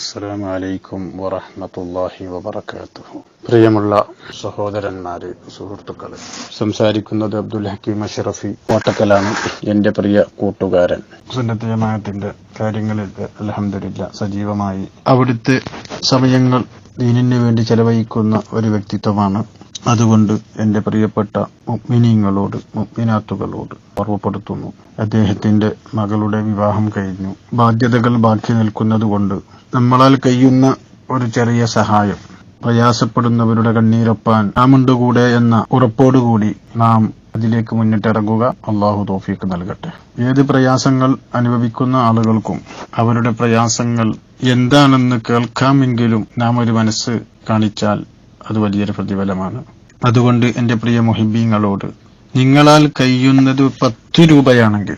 അസ്സലാമു അലൈക്കും വറഹ്മത്തുള്ളാഹി വബറകാതുഹു. പ്രിയമുള്ള സഹോദരന്മാരെ സുഹൃത്തുക്കളെ സംസാരിക്കുന്നത് അബ്ദുൽ ഹക്കീം അഷറഫി കോട്ടക്കലാണ് എന്റെ പ്രിയ കൂട്ടുകാരൻ. സുന്നത്ത് ജമാഅത്തിന്റെ കാര്യങ്ങളിൽ അലഹമില്ല സജീവമായി. അവിടുത്തെ സമയങ്ങൾ ദീനിന് വേണ്ടി ചെലവഴിക്കുന്ന ഒരു വ്യക്തിത്വമാണ്. അതുകൊണ്ട് എന്റെ പ്രിയപ്പെട്ട മുഗ്മിനിങ്ങളോട് മുഗ്മിനാത്തുകളോട് ഓർമ്മപ്പെടുത്തുന്നു. അദ്ദേഹത്തിന്റെ മകളുടെ വിവാഹം കഴിഞ്ഞു. ബാധ്യതകൾ ബാക്കി നിൽക്കുന്നത് കൊണ്ട് നമ്മളാൽ കഴിയുന്ന ഒരു ചെറിയ സഹായം. പ്രയാസപ്പെടുന്നവരുടെ കണ്ണീരൊപ്പാൻ നാമുണ്ട് കൂടെ എന്ന ഉറപ്പോടുകൂടി നാം അതിലേക്ക് മുന്നിട്ടിറങ്ങുക. അള്ളാഹു തോഫീക്ക് നൽകട്ടെ. ഏത് പ്രയാസങ്ങൾ അനുഭവിക്കുന്ന ആളുകൾക്കും അവരുടെ പ്രയാസങ്ങൾ എന്താണെന്ന് കേൾക്കാമെങ്കിലും നാം ഒരു മനസ്സ് കാണിച്ചാൽ അത് വലിയൊരു പ്രതിഫലമാണ്. അതുകൊണ്ട് എന്റെ പ്രിയ മൊഹിബിങ്ങളോട് നിങ്ങളാൽ കഴിയുന്നത് പത്ത് രൂപയാണെങ്കിൽ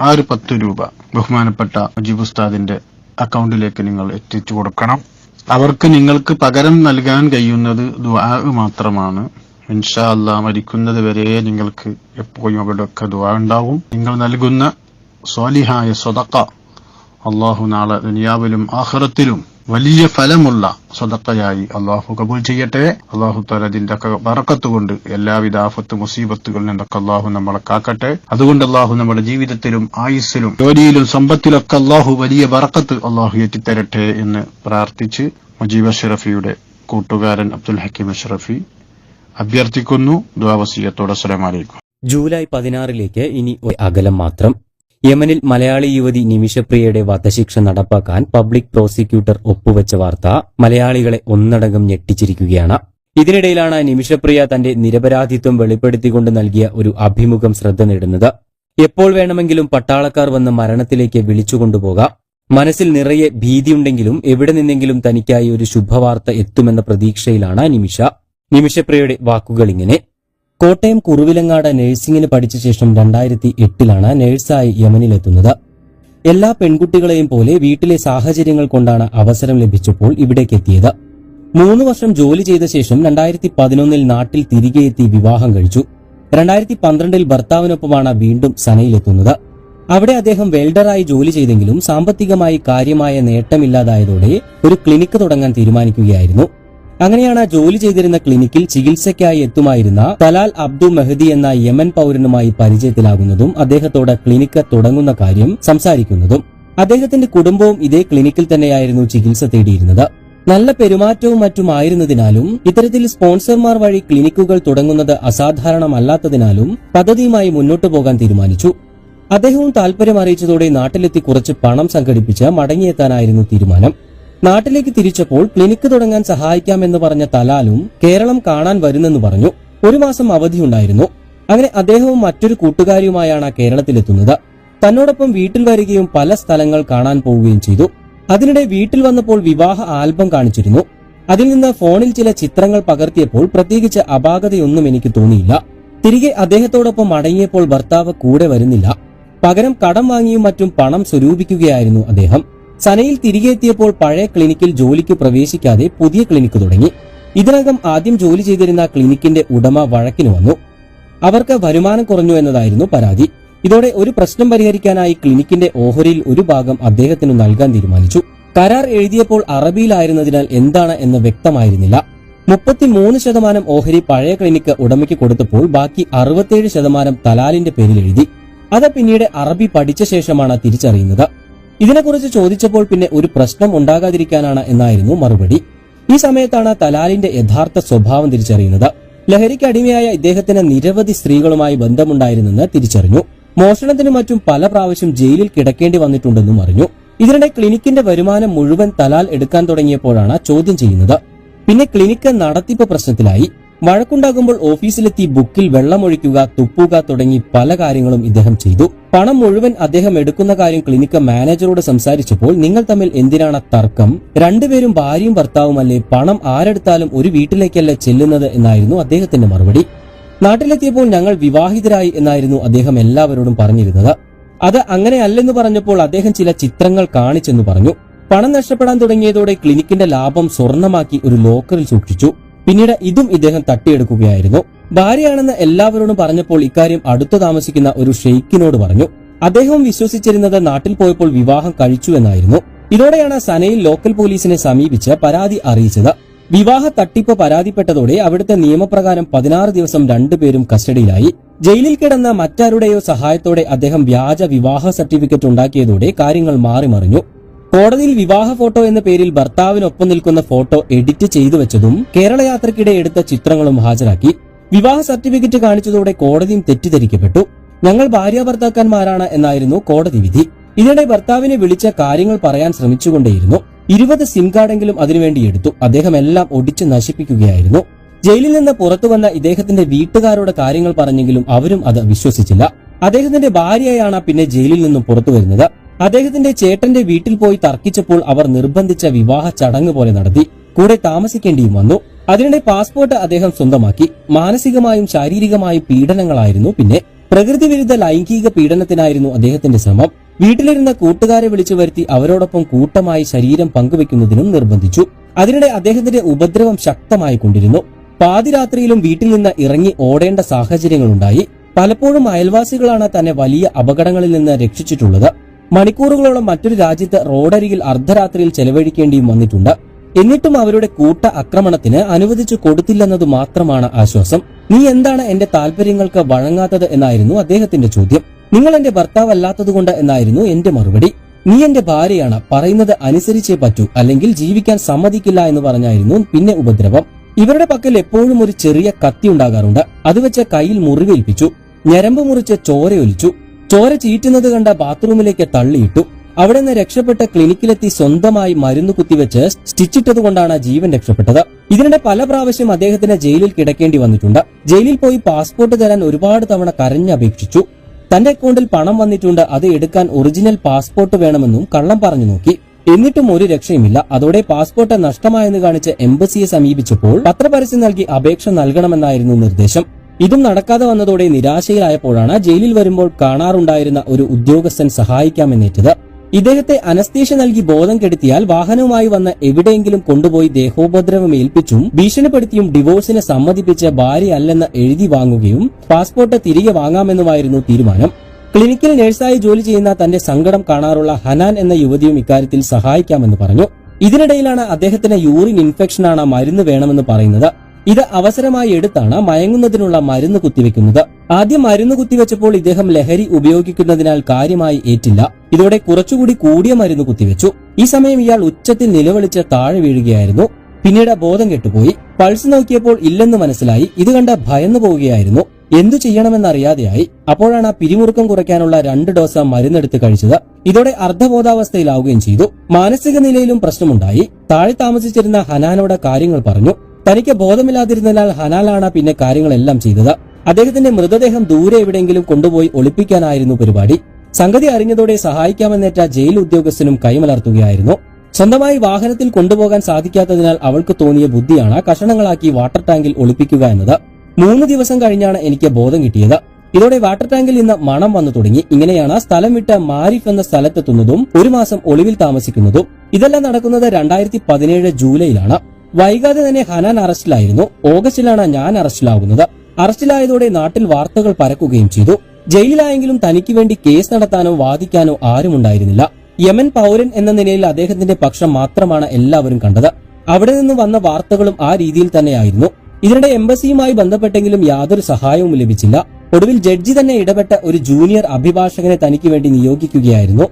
ആ ഒരു പത്ത് രൂപ ബഹുമാനപ്പെട്ട മുജീബ് ഉസ്താദിന്റെ അക്കൗണ്ടിലേക്ക് നിങ്ങൾ എത്തിച്ചു കൊടുക്കണം. അവർക്ക് നിങ്ങൾക്ക് പകരം നൽകാൻ കഴിയുന്നത് ദുആ മാത്രമാണ്. ഇൻഷാ അല്ല മരിക്കുന്നത് വരെ നിങ്ങൾക്ക് എപ്പോഴും അവിടെയൊക്കെ ദുആ ഉണ്ടാവും. നിങ്ങൾ നൽകുന്ന സ്വാലിഹായ സ്വതക്ക അള്ളാഹു നാളെ ദുനിയാവിലും ആഖിറത്തിലും വലിയ ഫലമുള്ള സ്വതക്കയായി അള്ളാഹു കബൂൽ ചെയ്യട്ടെ. അള്ളാഹു തലതിന്റെ വറക്കത്തുകൊണ്ട് എല്ലാവിധ ആഫത്ത് മുസീബത്തുകളിൽ നിന്നൊക്കെ അള്ളാഹു നമ്മളെ കാക്കട്ടെ. അതുകൊണ്ട് അള്ളാഹു നമ്മുടെ ജീവിതത്തിലും ആയുസ്സിലും ജോലിയിലും സമ്പത്തിലൊക്കെ അള്ളാഹു വലിയ വറക്കത്ത് അള്ളാഹു എത്തിത്തരട്ടെ എന്ന് പ്രാർത്ഥിച്ച് മുജീബ് അഷറഫിയുടെ കൂട്ടുകാരൻ അബ്ദുൽ ഹക്കീം അഷറഫി അഭ്യർത്ഥിക്കുന്നു. ദ്വാവസീയത്തോടെ അസ്സലാമലൈക്കും ജൂലൈ പതിനാറിലേക്ക് ഇനി അകലം മാത്രം യമനിൽ മലയാളി യുവതി നിമിഷപ്രിയയുടെ വധശിക്ഷ നടപ്പാക്കാൻ പബ്ലിക് പ്രോസിക്യൂട്ടർ ഒപ്പുവെച്ച വാർത്ത മലയാളികളെ ഒന്നടങ്കം ഞെട്ടിച്ചിരിക്കുകയാണ്. ഇതിനിടയിലാണ് നിമിഷപ്രിയ തന്റെ നിരപരാധിത്വം വെളിപ്പെടുത്തിക്കൊണ്ട് നൽകിയ ഒരു അഭിമുഖം ശ്രദ്ധ നേടുന്നത്. എപ്പോൾ വേണമെങ്കിലും പട്ടാളക്കാർ വന്ന് മരണത്തിലേക്ക് വിളിച്ചുകൊണ്ടുപോകാം മനസ്സിൽ നിറയെ ഭീതിയുണ്ടെങ്കിലും എവിടെ നിന്നെങ്കിലും തനിക്കായി ഒരു ശുഭവാർത്ത എത്തുമെന്ന പ്രതീക്ഷയിലാണ് നിമിഷ. നിമിഷപ്രിയയുടെ വാക്കുകൾ ഇങ്ങനെ. കോട്ടയം കുറുവിലങ്ങാട് നഴ്സിംഗിന് പഠിച്ച ശേഷം രണ്ടായിരത്തി എട്ടിലാണ് നഴ്സായി യമനിലെത്തുന്നത്. എല്ലാ പെൺകുട്ടികളെയും പോലെ വീട്ടിലെ സാഹചര്യങ്ങൾ കൊണ്ടാണ് അവസരം ലഭിച്ചപ്പോൾ ഇവിടേക്ക് എത്തിയത് മൂന്ന് വർഷം ജോലി ചെയ്ത ശേഷം രണ്ടായിരത്തി പതിനൊന്നിൽ നാട്ടിൽ തിരികെ എത്തി വിവാഹം കഴിച്ചു. രണ്ടായിരത്തി പന്ത്രണ്ടിൽ ഭർത്താവിനൊപ്പമാണ് വീണ്ടും സനയിലെത്തുന്നത്. അവിടെ അദ്ദേഹം വെൽഡറായി ജോലി ചെയ്തെങ്കിലും സാമ്പത്തികമായി കാര്യമായ നേട്ടമില്ലാതായതോടെ ഒരു ക്ലിനിക്ക് തുടങ്ങാൻ തീരുമാനിക്കുകയായിരുന്നു. അങ്ങനെയാണ് ജോലി ചെയ്തിരുന്ന ക്ലിനിക്കിൽ ചികിത്സയ്ക്കായി എത്തുമായിരുന്ന തലാൽ അബ്ദു മെഹദി എന്ന യമൻ പൗരനുമായി പരിചയത്തിലാകുന്നതും അദ്ദേഹത്തോട് ക്ലിനിക്ക് തുടങ്ങുന്ന കാര്യം സംസാരിക്കുന്നതും അദ്ദേഹത്തിന്റെ കുടുംബവും ഇതേ ക്ലിനിക്കിൽ തന്നെയായിരുന്നു ചികിത്സ തേടിയിരുന്നത്. നല്ല പെരുമാറ്റവും മറ്റുമായിരുന്നതിനാലും ഇത്തരത്തിൽ സ്പോൺസർമാർ വഴി ക്ലിനിക്കുകൾ തുടങ്ങുന്നത് അസാധാരണമല്ലാത്തതിനാലും പദ്ധതിയുമായി മുന്നോട്ടു പോകാൻ തീരുമാനിച്ചു. അദ്ദേഹവും താൽപര്യം അറിയിച്ചതോടെ നാട്ടിലെത്തി കുറച്ച് പണം സംഘടിപ്പിച്ച് മടങ്ങിയെത്താനായിരുന്നു തീരുമാനം. നാട്ടിലേക്ക് തിരിച്ചപ്പോൾ ക്ലിനിക്ക് തുടങ്ങാൻ സഹായിക്കാമെന്ന് പറഞ്ഞ തലാലും കേരളം കാണാൻ വരുന്നെന്ന് പറഞ്ഞു. ഒരു മാസം അവധിയുണ്ടായിരുന്നു. അങ്ങനെ അദ്ദേഹവും മറ്റൊരു കൂട്ടുകാരിയുമായാണ് കേരളത്തിലെത്തുന്നത്. തന്നോടൊപ്പം വീട്ടിൽ വരികയും പല സ്ഥലങ്ങൾ കാണാൻ പോവുകയും ചെയ്തു. അതിനിടെ വീട്ടിൽ വന്നപ്പോൾ വിവാഹ ആൽബം കാണിച്ചിരുന്നു. അതിൽ നിന്ന് ഫോണിൽ ചില ചിത്രങ്ങൾ പകർത്തിയപ്പോൾ പ്രത്യേകിച്ച് അപാകതയൊന്നും എനിക്ക് തോന്നിയില്ല. തിരികെ അദ്ദേഹത്തോടൊപ്പം മടങ്ങിയപ്പോൾ ഭർത്താവ് കൂടെ വരുന്നില്ല. പകരം കടം വാങ്ങിയും മറ്റും പണം സ്വരൂപിക്കുകയായിരുന്നു അദ്ദേഹം. സനയിൽ തിരികെ എത്തിയപ്പോൾ പഴയ ക്ലിനിക്കിൽ ജോലിക്ക് പ്രവേശിക്കാതെ പുതിയ ക്ലിനിക്ക് തുടങ്ങി. ഇതിനകം ആദ്യം ജോലി ചെയ്തിരുന്ന ക്ലിനിക്കിന്റെ ഉടമ വഴക്കിന് വന്നു. അവർക്ക് വരുമാനം കുറഞ്ഞു എന്നതായിരുന്നു പരാതി. ഇതോടെ ഒരു പ്രശ്നം പരിഹരിക്കാനായി ക്ലിനിക്കിന്റെ ഓഹരിയിൽ ഒരു ഭാഗം അദ്ദേഹത്തിന് നൽകാൻ തീരുമാനിച്ചു. കരാർ എഴുതിയപ്പോൾ അറബിയിലായിരുന്നതിനാൽ എന്താണ് എന്ന് വ്യക്തമായിരുന്നില്ല. മുപ്പത്തിമൂന്ന് ശതമാനം ഓഹരി പഴയ ക്ലിനിക്ക് ഉടമയ്ക്ക് കൊടുത്തപ്പോൾ ബാക്കി അറുപത്തിയേഴ് ശതമാനം തലാലിന്റെ പേരിൽ എഴുതി. അത് പിന്നീട് അറബി പഠിച്ച ശേഷമാണ് തിരിച്ചറിയുന്നത്. ഇതിനെക്കുറിച്ച് ചോദിച്ചപ്പോൾ പിന്നെ ഒരു പ്രശ്നം ഉണ്ടാകാതിരിക്കാനാണ് എന്നായിരുന്നു മറുപടി. ഈ സമയത്താണ് തലാലിന്റെ യഥാർത്ഥ സ്വഭാവം തിരിച്ചറിയുന്നത്. ലഹരിക്ക് അടിമയായ ഇദ്ദേഹത്തിന് നിരവധി സ്ത്രീകളുമായി ബന്ധമുണ്ടായിരുന്നെന്ന് തിരിച്ചറിഞ്ഞു. മോഷണത്തിനും മറ്റും പല പ്രാവശ്യം ജയിലിൽ കിടക്കേണ്ടി വന്നിട്ടുണ്ടെന്നും അറിഞ്ഞു. ഇതിനിടെ ക്ലിനിക്കിന്റെ വരുമാനം മുഴുവൻ തലാൽ എടുക്കാൻ തുടങ്ങിയപ്പോഴാണ് ചോദ്യം ചെയ്യുന്നത്. പിന്നെ ക്ലിനിക്ക് നടത്തിപ്പ് പ്രശ്നത്തിലായി. വഴക്കുണ്ടാകുമ്പോൾ ഓഫീസിലെത്തി ബുക്കിൽ വെള്ളമൊഴിക്കുക തുപ്പുക തുടങ്ങി പല കാര്യങ്ങളും ഇദ്ദേഹം ചെയ്തു. പണം മുഴുവൻ അദ്ദേഹം എടുക്കുന്ന കാര്യം ക്ലിനിക്ക് മാനേജറോട് സംസാരിച്ചപ്പോൾ നിങ്ങൾ തമ്മിൽ എന്തിനാണ് തർക്കം? രണ്ടുപേരും ഭാര്യയും ഭർത്താവുമല്ലേ? പണം ആരെടുത്താലും ഒരു വീട്ടിലേക്കല്ല ചെല്ലുന്നത് എന്നായിരുന്നു അദ്ദേഹത്തിന്റെ മറുപടി. നാട്ടിലെത്തിയപ്പോൾ ഞങ്ങൾ വിവാഹിതരായി എന്നായിരുന്നു അദ്ദേഹം എല്ലാവരോടും പറഞ്ഞിരുന്നത്. അത് അങ്ങനെയല്ലെന്ന് പറഞ്ഞപ്പോൾ അദ്ദേഹം ചില ചിത്രങ്ങൾ കാണിച്ചെന്ന് പറഞ്ഞു. പണം നഷ്ടപ്പെടാൻ തുടങ്ങിയതോടെ ക്ലിനിക്കിന്റെ ലാഭം സ്വർണമാക്കി ഒരു ലോക്കറിൽ സൂക്ഷിച്ചു. പിന്നീട് ഇതും ഇദ്ദേഹം തട്ടിയെടുക്കുകയായിരുന്നു. ഭാര്യയാണെന്ന് എല്ലാവരോടും പറഞ്ഞപ്പോൾ ഇക്കാര്യം അടുത്തു താമസിക്കുന്ന ഒരു ഷെയ്ഖിനോട് പറഞ്ഞു. അദ്ദേഹം വിശ്വസിച്ചിരുന്നത് നാട്ടിൽ പോയപ്പോൾ വിവാഹം കഴിച്ചു എന്നായിരുന്നു. ഇതോടെയാണ് സനയിൽ ലോക്കൽ പോലീസിനെ സമീപിച്ച് പരാതി അറിയിച്ചത്. വിവാഹ തട്ടിപ്പ് പരാതിപ്പെട്ടതോടെ അവിടുത്തെ നിയമപ്രകാരം പതിനാറ് ദിവസം രണ്ടുപേരും കസ്റ്റഡിയിലായി. ജയിലിൽ കിടന്ന മറ്റാരുടെയോ സഹായത്തോടെ അദ്ദേഹം വ്യാജ വിവാഹ സർട്ടിഫിക്കറ്റ് ഉണ്ടാക്കിയതോടെ കാര്യങ്ങൾ മാറിമറിഞ്ഞു. കോടതിയിൽ വിവാഹ ഫോട്ടോ എന്ന പേരിൽ ഭർത്താവിനൊപ്പം നിൽക്കുന്ന ഫോട്ടോ എഡിറ്റ് ചെയ്തു വെച്ചതും കേരള യാത്രക്കിടെ എടുത്ത ചിത്രങ്ങളും ഹാജരാക്കി വിവാഹ സർട്ടിഫിക്കറ്റ് കാണിച്ചതോടെ കോടതിയും തെറ്റിദ്ധരിക്കപ്പെട്ടു. ഞങ്ങൾ ഭാര്യാഭർത്താക്കന്മാരാണ് എന്നായിരുന്നു കോടതി വിധി. ഇതിനിടെ ഭർത്താവിനെ വിളിച്ച കാര്യങ്ങൾ പറയാൻ ശ്രമിച്ചുകൊണ്ടേയിരുന്നു. ഇരുപത് സിം കാർഡെങ്കിലും അതിനുവേണ്ടി എടുത്തു. അദ്ദേഹം എല്ലാം ഒടിച്ചു നശിപ്പിക്കുകയായിരുന്നു. ജയിലിൽ നിന്ന് പുറത്തു വന്ന ഇദ്ദേഹത്തിന്റെ വീട്ടുകാരോട് കാര്യങ്ങൾ പറഞ്ഞെങ്കിലും അവരും അത് വിശ്വസിച്ചില്ല. അദ്ദേഹത്തിന്റെ ഭാര്യയാണ് പിന്നെ ജയിലിൽ നിന്നും പുറത്തു വരുന്നത്. അദ്ദേഹത്തിന്റെ ചേട്ടന്റെ വീട്ടിൽ പോയി തർക്കിച്ചപ്പോൾ അവർ നിർബന്ധിച്ച വിവാഹ ചടങ്ങ് പോലെ നടത്തി. കൂടെ താമസിക്കേണ്ടിയും വന്നു. അതിനിടെ പാസ്പോർട്ട് അദ്ദേഹം സ്വന്തമാക്കി. മാനസികമായും ശാരീരികമായും പീഡനങ്ങളായിരുന്നു പിന്നെ. പ്രകൃതി വിരുദ്ധ ലൈംഗിക പീഡനത്തിനായിരുന്നു അദ്ദേഹത്തിന്റെ ശ്രമം. വീട്ടിലിരുന്ന കൂട്ടുകാരെ വിളിച്ചു വരുത്തി അവരോടൊപ്പം കൂട്ടമായി ശരീരം പങ്കുവെക്കുന്നതിനും നിർബന്ധിച്ചു. അതിനിടെ അദ്ദേഹത്തിന്റെ ഉപദ്രവം ശക്തമായി കൊണ്ടിരുന്നു. പാതിരാത്രിയിലും വീട്ടിൽ നിന്ന് ഇറങ്ങി ഓടേണ്ട സാഹചര്യങ്ങളുണ്ടായി. പലപ്പോഴും അയൽവാസികളാണ് തന്നെ വലിയ അപകടങ്ങളിൽ നിന്ന് രക്ഷിച്ചിട്ടുള്ളത്. മണിക്കൂറുകളോളം മറ്റൊരു രാജ്യത്ത് റോഡരികിൽ അർദ്ധരാത്രിയിൽ ചെലവഴിക്കേണ്ടിയും വന്നിട്ടുണ്ട്. എന്നിട്ടും അവരുടെ കൂട്ട ആക്രമണത്തിന് അനുവദിച്ചു കൊടുത്തില്ലെന്നത് മാത്രമാണ് ആശ്വാസം. നീ എന്താണ് എന്റെ താല്പര്യങ്ങൾക്ക് വഴങ്ങാത്തത് എന്നായിരുന്നു അദ്ദേഹത്തിന്റെ ചോദ്യം. നിങ്ങൾ എന്റെ ഭർത്താവല്ലാത്തതുകൊണ്ട് എന്നായിരുന്നു എന്റെ മറുപടി. നീ എന്റെ ഭാര്യയാണ് പറയുന്നത് അനുസരിച്ചേ പറ്റൂ അല്ലെങ്കിൽ ജീവിക്കാൻ സമ്മതിക്കില്ല എന്ന് പറഞ്ഞായിരുന്നു പിന്നെ ഉപദ്രവം. ഇവരുടെ പക്കൽ എപ്പോഴും ഒരു ചെറിയ കത്തി ഉണ്ടാകാറുണ്ട്. അത് വെച്ച് കയ്യിൽ മുറിവേൽപ്പിച്ചു. ഞരമ്പ് മുറിച്ച് ചോരയൊലിച്ചു. ചോര ചീറ്റുന്നത് കണ്ട ബാത്റൂമിലേക്ക് തള്ളിയിട്ടു. അവിടെ നിന്ന് രക്ഷപ്പെട്ട ക്ലിനിക്കിലെത്തി സ്വന്തമായി മരുന്ന് കുത്തിവെച്ച് സ്റ്റിച്ചിട്ടത് കൊണ്ടാണ് ജീവൻ രക്ഷപ്പെട്ടത്. ഇതിനിടെ പല പ്രാവശ്യം അദ്ദേഹത്തിന് ജയിലിൽ കിടക്കേണ്ടി വന്നിട്ടുണ്ട്. ജയിലിൽ പോയി പാസ്പോർട്ട് തരാൻ ഒരുപാട് തവണ കരഞ്ഞപേക്ഷിച്ചു. തന്റെ അക്കൗണ്ടിൽ പണം വന്നിട്ടുണ്ട്. അത് എടുക്കാൻ ഒറിജിനൽ പാസ്പോർട്ട് വേണമെന്നും കള്ളം പറഞ്ഞു നോക്കി. എന്നിട്ടും ഒരു രക്ഷയുമില്ല. അതോടെ പാസ്പോർട്ട് നഷ്ടമായെന്ന് കാണിച്ച് എംബസിയെ സമീപിച്ചപ്പോൾ പത്രപരസ്യം നൽകി അപേക്ഷ നൽകണമെന്നായിരുന്നു നിർദ്ദേശം. ഇതും നടക്കാതെ വന്നതോടെ നിരാശയിലായപ്പോഴാണ് ജയിലിൽ വരുമ്പോൾ കാണാറുണ്ടായിരുന്ന ഒരു ഉദ്യോഗസ്ഥൻ സഹായിക്കാമെന്നേറ്റത്. ഇദ്ദേഹത്തെ അനസ്തീഷ നൽകി ബോധം കെടുത്തിയാൽ വാഹനവുമായി വന്ന് എവിടെയെങ്കിലും കൊണ്ടുപോയി ദേഹോപദ്രവം ഏൽപ്പിച്ചും ഭീഷണിപ്പെടുത്തിയും ഡിവോഴ്സിന് സമ്മതിപ്പിച്ച് ഭാര്യയല്ലെന്ന് എഴുതി വാങ്ങുകയും പാസ്പോർട്ട് തിരികെ വാങ്ങാമെന്നുമായിരുന്നു തീരുമാനം. ക്ലിനിക്കിൽ നഴ്സായി ജോലി ചെയ്യുന്ന തന്റെ സങ്കടം കാണാറുള്ള ഹനാൻ എന്ന യുവതിയും ഇക്കാര്യത്തിൽ സഹായിക്കാമെന്ന് പറഞ്ഞു. ഇതിനിടയിലാണ് അദ്ദേഹത്തിന് യൂറിൻ ഇൻഫെക്ഷനാണ് മരുന്ന് വേണമെന്ന് പറയുന്നത്. ഇത് അവസരമായി എടുത്താണ് മയങ്ങുന്നതിനുള്ള മരുന്ന് കുത്തിവെക്കുന്നത്. ആദ്യം മരുന്ന് കുത്തിവെച്ചപ്പോൾ ഇദ്ദേഹം ലഹരി ഉപയോഗിക്കുന്നതിനാൽ കാര്യമായി ഏറ്റില്ല. ഇതോടെ കുറച്ചുകൂടി കൂടിയ മരുന്ന് കുത്തിവെച്ചു. ഈ സമയം ഇയാൾ ഉച്ചത്തിൽ നിലവിളിച്ച് താഴെ വീഴുകയായിരുന്നു. പിന്നീട് ബോധം കെട്ടുപോയി. പൾസ് നോക്കിയപ്പോൾ ഇല്ലെന്ന് മനസ്സിലായി. ഇത് കണ്ട് ഭയന്നു പോവുകയായിരുന്നു. എന്തു ചെയ്യണമെന്നറിയാതെയായി. അപ്പോഴാണ് ആ പിരിമുറുക്കം കുറയ്ക്കാനുള്ള രണ്ട് ഡോസ് മരുന്നെടുത്ത് കഴിച്ചത്. ഇതോടെ അർദ്ധബോധാവസ്ഥയിലാവുകയും ചെയ്തു. മാനസിക നിലയിലും പ്രശ്നമുണ്ടായി. താഴെ താമസിച്ചിരുന്ന ഹനാനോട് കാര്യങ്ങൾ പറഞ്ഞു. തനിക്ക് ബോധമില്ലാതിരുന്നതിനാൽ ഹനാലാണ് പിന്നെ കാര്യങ്ങളെല്ലാം ചെയ്തത്. അദ്ദേഹത്തിന്റെ മൃതദേഹം ദൂരെ എവിടെയെങ്കിലും കൊണ്ടുപോയി ഒളിപ്പിക്കാനായിരുന്നു പരിപാടി. സംഗതി അറിഞ്ഞതോടെ സഹായിക്കാമെന്നേറ്റ ജയിൽ ഉദ്യോഗസ്ഥനും കൈമലർത്തുകയായിരുന്നു. സ്വന്തമായി വാഹനത്തിൽ കൊണ്ടുപോകാൻ സാധിക്കാത്തതിനാൽ അവൾക്ക് തോന്നിയ ബുദ്ധിയാണ് കഷണങ്ങളാക്കി വാട്ടർ ടാങ്കിൽ ഒളിപ്പിക്കുക എന്നത്. മൂന്ന് ദിവസം കഴിഞ്ഞാണ് എനിക്ക് ബോധം കിട്ടിയത്. ഇതോടെ വാട്ടർ ടാങ്കിൽ നിന്ന് മണം വന്നു തുടങ്ങി. ഇങ്ങനെയാണ് സ്ഥലം വിട്ട് മാരിഫ് എന്ന സ്ഥലത്തെത്തുന്നതും ഒരു മാസം ഒളിവിൽ താമസിക്കുന്നതും. ഇതെല്ലാം നടക്കുന്നത് രണ്ടായിരത്തി പതിനേഴ് ജൂലൈയിലാണ്. വൈകാതെ തന്നെ ഹനാൻ അറസ്റ്റിലായിരുന്നു. ഓഗസ്റ്റിലാണ് ഞാൻ അറസ്റ്റിലാകുന്നത് അറസ്റ്റിലായതോടെ നാട്ടിൽ വാർത്തകൾ പരക്കുകയും ചെയ്തു. ജയിലിലായെങ്കിലും തനിക്ക് വേണ്ടി കേസ് നടത്താനോ വാദിക്കാനോ ആരുമുണ്ടായിരുന്നില്ല. യമൻ പൗരൻ എന്ന നിലയിൽ അദ്ദേഹത്തിന്റെ പക്ഷം മാത്രമാണ് എല്ലാവരും കണ്ടത്. അവിടെ നിന്ന് വന്ന വാർത്തകളും ആ രീതിയിൽ തന്നെയായിരുന്നു. ഇതിനിടെ എംബസിയുമായി ബന്ധപ്പെട്ടെങ്കിലും യാതൊരു സഹായവും ലഭിച്ചില്ല. ഒടുവിൽ ജഡ്ജി തന്നെ ഇടപെട്ട ഒരു ജൂനിയർ അഭിഭാഷകനെ തനിക്ക് വേണ്ടി നിയോഗിക്കുകയായിരുന്നു.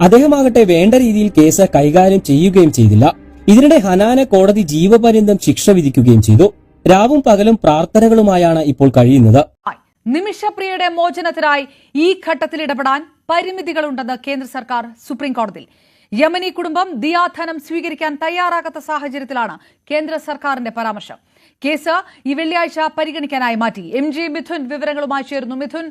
അദ്ദേഹമാകട്ടെ വേണ്ട രീതിയിൽ കേസ് കൈകാര്യം ചെയ്യുകയും ചെയ്തില്ല. ഇതിനിടെ ഹനാനെ കോടതി ജീവപര്യന്തം ശിക്ഷ വിധിക്കുകയും ചെയ്തു. രാവും പകലും പ്രാർത്ഥനകളുമായാണ് ഇപ്പോൾ കഴിയുന്നത്. നിമിഷപ്രിയയുടെ മോചനത്തിനായി ഈ ഘട്ടത്തിൽ ഇടപെടാൻ പരിമിതികളുണ്ടെന്ന് കേന്ദ്ര സർക്കാർ സുപ്രീം കോടതിയിൽ. യമനി കുടുംബം ദിയാധനം സ്വീകരിക്കാൻ തയ്യാറാകാത്ത സാഹചര്യത്തിലാണ് കേന്ദ്ര സർക്കാരിന്റെ പരാമർശം. കേസ് ഈ വെള്ളിയാഴ്ച പരിഗണിക്കാനായി മാറ്റി. എം ജി മിഥുൻ വിവരങ്ങളുമായി ചേരുന്നു. മിഥുൻ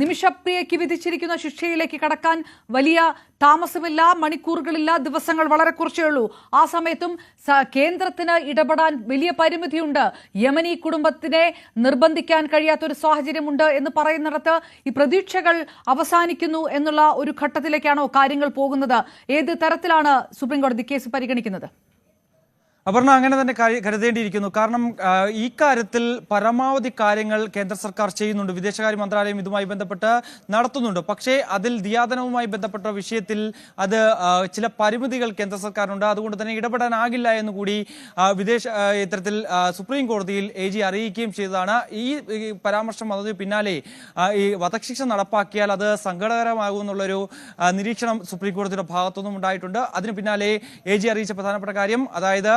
നിമിഷപ്രിയയ്ക്ക് വിധിച്ചിരിക്കുന്ന ശിക്ഷയിലേക്ക് കടക്കാൻ വലിയ താമസമില്ല മണിക്കൂറുകളില്ല ദിവസങ്ങൾ വളരെ കുറച്ചേ ഉള്ളൂ. ആ സമയത്തും കേന്ദ്രത്തിന് ഇടപെടാൻ വലിയ പരിമിതിയുണ്ട്. യമനി കുടുംബത്തിനെ നിർബന്ധിക്കാൻ കഴിയാത്ത ഒരു സാഹചര്യമുണ്ട് എന്ന് പറയുന്നിടത്ത് ഈ പ്രതീക്ഷകൾ അവസാനിക്കുന്നു എന്നുള്ള ഒരു ഘട്ടത്തിലേക്കാണോ കാര്യങ്ങൾ പോകുന്നത്? ഏത് തരത്തിലാണ് സുപ്രീംകോടതി കേസ് പരിഗണിക്കുന്നത്? അപർണ അങ്ങനെ തന്നെ കരു- കരുതേണ്ടിയിരിക്കുന്നു. കാരണം ഈ കാര്യത്തിൽ പരമാവധി കാര്യങ്ങൾ കേന്ദ്ര സർക്കാർ ചെയ്യുന്നുണ്ട്. വിദേശകാര്യ മന്ത്രാലയം ഇതുമായി ബന്ധപ്പെട്ട് നടത്തുന്നുണ്ട്. പക്ഷേ അതിൽ ദിയാദനവുമായി ബന്ധപ്പെട്ട വിഷയത്തിൽ അത് ചില പരിമിതികൾ കേന്ദ്ര സർക്കാരിനുണ്ട്. അതുകൊണ്ട് തന്നെ ഇടപെടാനാകില്ല എന്ന് കൂടി വിദേശ ഇത്തരത്തിൽ സുപ്രീം കോടതിയിൽ എ ജി അറിയിക്കുകയും ചെയ്തതാണ്. ഈ പരാമർശം വന്നതിന് പിന്നാലെ ഈ വധശിക്ഷ നടപ്പാക്കിയാൽ അത് സങ്കടകരമാകുമെന്നുള്ളൊരു നിരീക്ഷണം സുപ്രീം കോടതിയുടെ ഭാഗത്തുനിന്നും ഉണ്ടായിട്ടുണ്ട്. അതിന് പിന്നാലെ എ ജി അറിയിച്ച പ്രധാനപ്പെട്ട കാര്യം അതായത്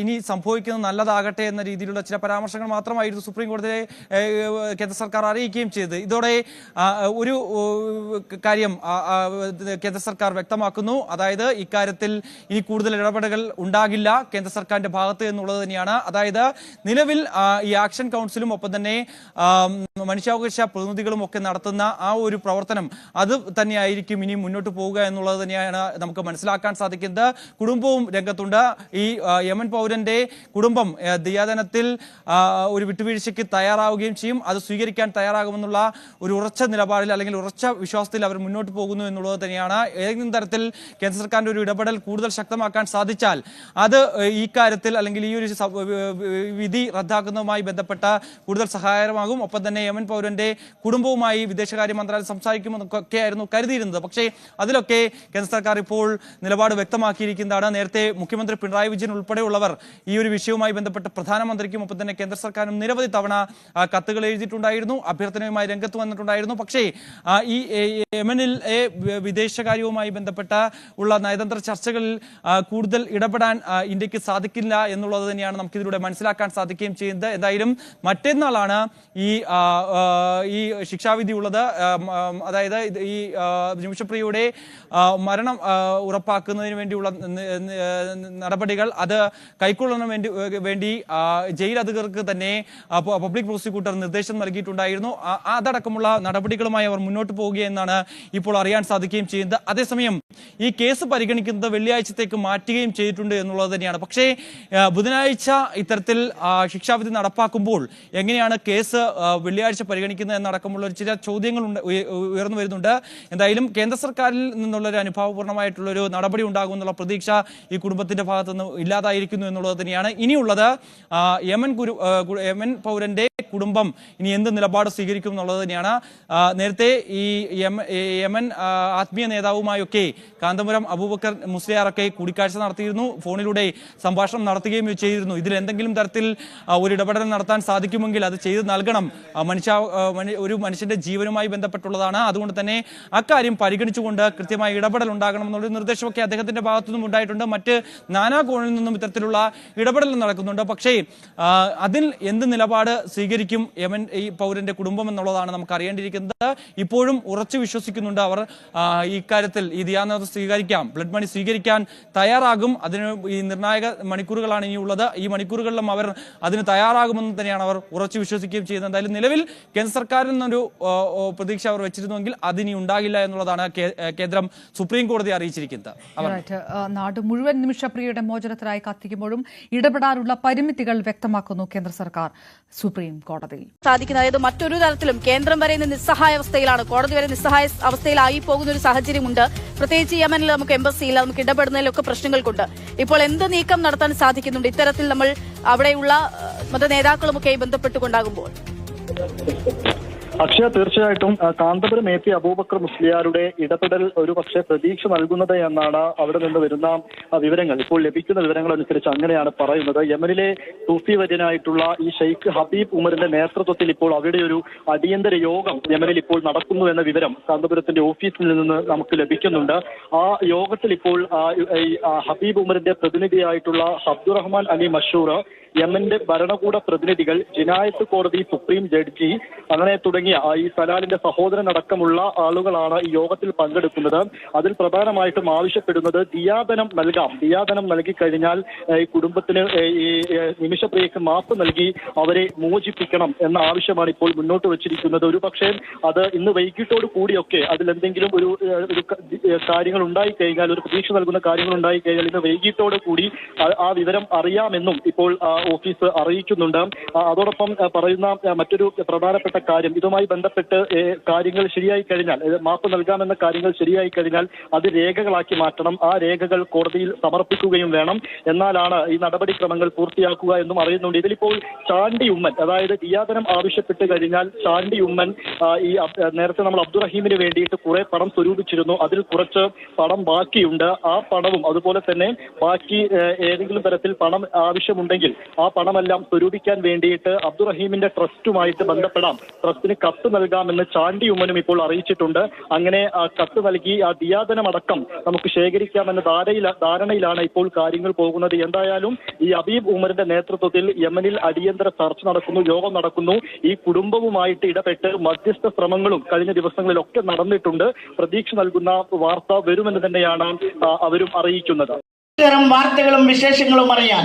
ഇനി സംഭവിക്കുന്നത് നല്ലതാകട്ടെ എന്ന രീതിയിലുള്ള ചില പരാമർശങ്ങൾ മാത്രമായിരുന്നു സുപ്രീം കോടതിയെ കേന്ദ്ര സർക്കാർ അറിയിക്കുകയും ചെയ്തത്. ഇതോടെ ഒരു കാര്യം കേന്ദ്ര സർക്കാർ വ്യക്തമാക്കുന്നു. അതായത് ഇക്കാര്യത്തിൽ ഇനി കൂടുതൽ ഇടപെടലുകൾ ഉണ്ടാകില്ല കേന്ദ്ര സർക്കാരിന്റെ ഭാഗത്ത് എന്നുള്ളത് തന്നെയാണ്. അതായത് നിലവിൽ ഈ ആക്ഷൻ കൗൺസിലും ഒപ്പം തന്നെ മനുഷ്യാവകാശ പ്രതിനിധികളും ഒക്കെ നടത്തുന്ന ആ ഒരു പ്രവർത്തനം അത് തന്നെയായിരിക്കും ഇനി മുന്നോട്ട് പോവുക എന്നുള്ളത് തന്നെയാണ് നമുക്ക് മനസ്സിലാക്കാൻ സാധിക്കുന്നത്. കുടുംബവും രംഗത്തുണ്ട്. ഈ യമൻ പൗരന്റെ കുടുംബം ദിയാദനത്തിൽ ഒരു വിട്ടുവീഴ്ചയ്ക്ക് തയ്യാറാവുകയും ചെയ്യും. അത് സ്വീകരിക്കാൻ തയ്യാറാകുമെന്നുള്ള ഒരു ഉറച്ച നിലപാടിൽ അല്ലെങ്കിൽ ഉറച്ച വിശ്വാസത്തിൽ അവർ മുന്നോട്ട് പോകുന്നു എന്നുള്ളത് തന്നെയാണ്. ഏതെങ്കിലും തരത്തിൽ കേന്ദ്ര സർക്കാരിന്റെ ഒരു ഇടപെടൽ കൂടുതൽ ശക്തമാക്കാൻ സാധിച്ചാൽ അത് ഈ കാര്യത്തിൽ അല്ലെങ്കിൽ ഈ ഒരു വിധി റദ്ദാക്കുന്നതുമായി ബന്ധപ്പെട്ട കൂടുതൽ സഹായകരമാകും. ഒപ്പം തന്നെ യമൻ പൗരന്റെ കുടുംബവുമായി വിദേശകാര്യ മന്ത്രാലയം സംസാരിക്കുമെന്നൊക്കെ ആയിരുന്നു കരുതിയിരുന്നത്. പക്ഷേ അതിലൊക്കെ കേന്ദ്ര സർക്കാർ ഇപ്പോൾ നിലപാട് വ്യക്തമാക്കിയിരിക്കുന്നതാണ്. നേരത്തെ മുഖ്യമന്ത്രി പിണറായി വിജയൻ ഉൾപ്പെടെയുള്ളവർ ഈ ഒരു വിഷയവുമായി ബന്ധപ്പെട്ട് പ്രധാനമന്ത്രിക്കും ഒപ്പം തന്നെ കേന്ദ്ര സർക്കാരും നിരവധി തവണ കത്തുകൾ എഴുതിയിട്ടുണ്ടായിരുന്നു അഭ്യർത്ഥനയുമായി രംഗത്ത് വന്നിട്ടുണ്ടായിരുന്നു. പക്ഷേ ഈ യമനിൽ വിദേശകാര്യവുമായി ബന്ധപ്പെട്ട ഉള്ള നയതന്ത്ര ചർച്ചകളിൽ കൂടുതൽ ഇടപെടാൻ ഇന്ത്യയ്ക്ക് സാധിക്കില്ല എന്നുള്ളത് തന്നെയാണ് നമുക്ക് ഇതിലൂടെ മനസ്സിലാക്കാൻ സാധിക്കുകയും ചെയ്യുന്നത്. എന്തായാലും മറ്റന്നാളാണ് ഈ ഈ ശിക്ഷാവിധി ഉള്ളത്. അതായത് ഈ നിമിഷപ്രിയയുടെ മരണം ഉറപ്പാക്കുന്നതിന് വേണ്ടിയുള്ള നടപടികൾ അത് കൈക്കൊള്ളണം വേണ്ടി വേണ്ടി ജയിൽ അധികൃതർക്ക് തന്നെ പബ്ലിക് പ്രോസിക്യൂട്ടർ നിർദ്ദേശം നൽകിയിട്ടുണ്ടായിരുന്നു. അതടക്കമുള്ള നടപടികളുമായി അവർ മുന്നോട്ട് പോവുകയെന്നാണ് ഇപ്പോൾ അറിയാൻ സാധിക്കുകയും ചെയ്യുന്നത്. അതേസമയം ഈ കേസ് പരിഗണിക്കുന്നത് വെള്ളിയാഴ്ചത്തേക്ക് മാറ്റുകയും ചെയ്തിട്ടുണ്ട് എന്നുള്ളത് തന്നെയാണ്. പക്ഷേ ബുധനാഴ്ച ഇത്തരത്തിൽ ശിക്ഷാവിധി നടപ്പാക്കുമ്പോൾ എങ്ങനെയാണ് കേസ് വെള്ളിയാഴ്ച പരിഗണിക്കുന്നത് എന്നടക്കമുള്ള ചില ചോദ്യങ്ങൾ ഉയർന്നു വരുന്നുണ്ട്. എന്തായാലും കേന്ദ്ര സർക്കാരിൽ നിന്നുള്ള ഒരു അനുഭാവപൂർണമായിട്ടുള്ള ഒരു നടപടി ഉണ്ടാകുമെന്നുള്ള പ്രതീക്ഷ ഈ കുടുംബത്തിന്റെ ഭാഗത്തു നിന്ന് ഇല്ലാതായിരിക്കുന്നു എന്നുള്ളത് തന്നെയാണ്. ഇനിയുള്ളത് യമൻ ഗുരു യമൻ പൗരന്റെ കുടുംബം ഇനി എന്ത് നിലപാട് സ്വീകരിക്കും എന്നുള്ളത് തന്നെയാണ്. നേരത്തെ ഈ യമ- ഈ യമൻ ആത്മീയ നേതാവുമായൊക്കെ കാന്തപുരം അബൂബക്കർ മുസ്ലിയാറൊക്കെ കൂടിക്കാഴ്ച നടത്തിയിരുന്നു. ഫോണിലൂടെ സംഭാഷണം നടത്തുകയും ചെയ്തിരുന്നു. ഇതിൽ എന്തെങ്കിലും തരത്തിൽ ഒരു ഇടപെടൽ നടത്താൻ സാധിക്കുമെങ്കിൽ അത് ചെയ്ത് നൽകണം. മനുഷ്യ ഒരു മനുഷ്യന്റെ ജീവനുമായി ബന്ധപ്പെട്ടുള്ളതാണ്. അതുകൊണ്ട് തന്നെ അക്കാര്യം പരിഗണിച്ചുകൊണ്ട് കൃത്യമായി ഇടപെടൽ ഉണ്ടാകണം എന്നുള്ള നിർദ്ദേശമൊക്കെ അദ്ദേഹത്തിന്റെ ഭാഗത്തു നിന്നും ഉണ്ടായിട്ടുണ്ട്. മറ്റ് നാനാ കോണിൽ നിന്നും ഇത്തരത്തിലുള്ള ഇടപെടൽ നടക്കുന്നുണ്ട്. പക്ഷേ അതിൽ എന്ത് നിലപാട് സ്വീകരിക്കും യമൻ ഈ പൗരന്റെ കുടുംബം എന്നുള്ളതാണ് നമുക്ക് അറിയേണ്ടിയിരിക്കുന്നത്. ഇപ്പോഴും ഉറച്ചു വിശ്വസിക്കുന്നുണ്ട് അവർ. ഇക്കാര്യത്തിൽ ഈ ധ്യാനം സ്വീകരിക്കാം ബ്ലഡ് മണി സ്വീകരിക്കാൻ തയ്യാറാകും. അതിന് ഈ നിർണായക മണിക്കൂറുകളാണ് ഇനിയുള്ളത്. ഈ മണിക്കൂറുകളിലും അവർ അതിന് തയ്യാറാകുമെന്ന് തന്നെയാണ് അവർ ഉറച്ചു വിശ്വസിക്കുകയും ചെയ്യുന്നത്. എന്തായാലും നിലവിൽ കേന്ദ്ര സർക്കാരിൽ നിന്നൊരു പ്രതീക്ഷ അവർ വെച്ചിരുന്നുവെങ്കിൽ അതിനി ഉണ്ടാകില്ല എന്നുള്ളതാണ് കേന്ദ്രം സുപ്രീം കോടതി അറിയിച്ചിരിക്കുന്നത്. നാട് മുഴുവൻ നിമിഷപ്രിയയുടെ മോചനത്തിനായി കത്തിക്കുമ്പോഴും ഇടപെടാനുള്ള പരിമിതികൾ വ്യക്തമാക്കുന്നു കേന്ദ്ര സർക്കാർ. സുപ്രീം കോടതിയിൽ സാധിക്കുന്നത് അതായത് മറ്റൊരു തരത്തിലും കേന്ദ്രം വരെ നിസ്സഹായ അവസ്ഥയിലാണ്. കോടതി വരെ നിസ്സഹായ അവസ്ഥയിലായി പോകുന്ന ഒരു സാഹചര്യമുണ്ട്. പ്രത്യേകിച്ച് യമനിൽ നമുക്ക് എംബസിയിൽ നമുക്ക് ഇടപെടുന്നതിലൊക്കെ പ്രശ്നങ്ങൾക്കുണ്ട്. ഇപ്പോൾ എന്ത് നീക്കം നടത്താൻ സാധിക്കുന്നുണ്ട്? ഇത്തരത്തിൽ നമ്മൾ അവിടെയുള്ള മത നേതാക്കളുമൊക്കെ ബന്ധപ്പെട്ടുകൊണ്ടാകുമ്പോൾ. അക്ഷയ തീർച്ചയായിട്ടും കാന്തപുരം എ പി അബൂബക്കർ മുസ്ലിയാരുടെ ഇടപെടൽ ഒരു പക്ഷേ പ്രതീക്ഷ നൽകുന്നത് എന്നാണ് അവിടെ നിന്ന് വരുന്ന വിവരങ്ങൾ. ഇപ്പോൾ ലഭിക്കുന്ന വിവരങ്ങൾ അനുസരിച്ച് അങ്ങനെയാണ് പറയുന്നത്. യമനിലെ സൂഫി വര്യനായിട്ടുള്ള ഈ ഷെയ്ഖ് ഹബീബ് ഉമറിന്റെ നേതൃത്വത്തിൽ ഇപ്പോൾ അവരുടെ ഒരു അടിയന്തര യോഗം യമനിൽ ഇപ്പോൾ നടക്കുന്നു എന്ന വിവരം കാന്തപുരത്തിന്റെ ഓഫീസിൽ നിന്ന് നമുക്ക് ലഭിക്കുന്നുണ്ട്. ആ യോഗത്തിൽ ഇപ്പോൾ ഹബീബ് ഉമറിന്റെ പ്രതിനിധിയായിട്ടുള്ള അബ്ദുറഹ്മാൻ അലി മഷൂർ യമന്റെ ഭരണകൂട പ്രതിനിധികൾ ജിനായത്ത് കോടതി സുപ്രീം ജഡ്ജി അങ്ങനെ തുടങ്ങിയ ഈ സലാലിന്റെ സഹോദരനടക്കമുള്ള ആളുകളാണ് ഈ യോഗത്തിൽ പങ്കെടുക്കുന്നത്. അതിൽ പ്രധാനമായിട്ടും ആവശ്യപ്പെടുന്നത് ദിയാദനം നൽകാം. ദിയാദനം നൽകി കഴിഞ്ഞാൽ ഈ കുടുംബത്തിന് ഈ നിമിഷപ്രിയക്ക് മാപ്പ് നൽകി അവരെ മോചിപ്പിക്കണം എന്ന ആവശ്യമാണ് ഇപ്പോൾ മുന്നോട്ട് വെച്ചിരിക്കുന്നത്. ഒരു പക്ഷേ അത് ഇന്ന് വൈകിട്ടോട് കൂടിയൊക്കെ അതിലെന്തെങ്കിലും ഒരു ഒരു കാര്യങ്ങൾ ഉണ്ടായി കഴിഞ്ഞാൽ ഒരു പ്രതീക്ഷ നൽകുന്ന കാര്യങ്ങൾ ഉണ്ടായി കഴിഞ്ഞാൽ ഇന്ന് വൈകിട്ടോട് കൂടി ആ- വിവരം അറിയാമെന്നും ഇപ്പോൾ ഓഫീസ് അറിയിക്കുന്നുണ്ട്. അതോടൊപ്പം പറയുന്ന മറ്റൊരു പ്രധാനപ്പെട്ട കാര്യം ഇതുമായി ബന്ധപ്പെട്ട് കാര്യങ്ങൾ ശരിയായി കഴിഞ്ഞാൽ മാപ്പ് നൽകാമെന്ന കാര്യങ്ങൾ ശരിയായി കഴിഞ്ഞാൽ അത് രേഖകളാക്കി മാറ്റണം. ആ രേഖകൾ കോടതിയിൽ സമർപ്പിക്കുകയും വേണം. എന്നാലാണ് ഈ നടപടിക്രമങ്ങൾ പൂർത്തിയാക്കുക എന്നും അറിയുന്നുണ്ട്. ഇതിലിപ്പോൾ ചാണ്ടി ഉമ്മൻ അതായത് ദിയാദനം ആവശ്യപ്പെട്ട് കഴിഞ്ഞാൽ ചാണ്ടി ഉമ്മൻ ഈ നേരത്തെ നമ്മൾ അബ്ദുറഹീമിന് വേണ്ടിയിട്ട് കുറെ പണം സ്വരൂപിച്ചിരുന്നു. അതിൽ കുറച്ച് പണം ബാക്കിയുണ്ട്. ആ പണവും അതുപോലെ തന്നെ ബാക്കി ഏതെങ്കിലും തരത്തിൽ പണം ആവശ്യമുണ്ടെങ്കിൽ ആ പണമെല്ലാം സ്വരൂപിക്കാൻ വേണ്ടിയിട്ട് അബ്ദുറഹീമിന്റെ ട്രസ്റ്റുമായിട്ട് ബന്ധപ്പെടാം. ട്രസ്റ്റിന് കത്ത് നൽകാമെന്ന് ചാണ്ടി ഉമ്മനും ഇപ്പോൾ അറിയിച്ചിട്ടുണ്ട്. അങ്ങനെ ആ കത്ത് നൽകി ആ ദിയാദനമടക്കം നമുക്ക് ശേഖരിക്കാമെന്ന ധാരയിൽ ധാരണയിലാണ് ഇപ്പോൾ കാര്യങ്ങൾ പോകുന്നത്. എന്തായാലും ഈ അബീബ് ഉമറിന്റെ നേതൃത്വത്തിൽ യമനിൽ അടിയന്തര ചർച്ച നടക്കുന്നു യോഗം നടക്കുന്നു. ഈ കുടുംബവുമായിട്ട് ഇടപെട്ട് മധ്യസ്ഥ ശ്രമങ്ങളും കഴിഞ്ഞ ദിവസങ്ങളിലൊക്കെ നടന്നിട്ടുണ്ട്. പ്രതീക്ഷ നൽകുന്ന വാർത്ത വരുമെന്ന് തന്നെയാണ് അവരും അറിയിക്കുന്നത്. ഇത്തരം വാർത്തകളും വിശേഷങ്ങളും അറിയാൻ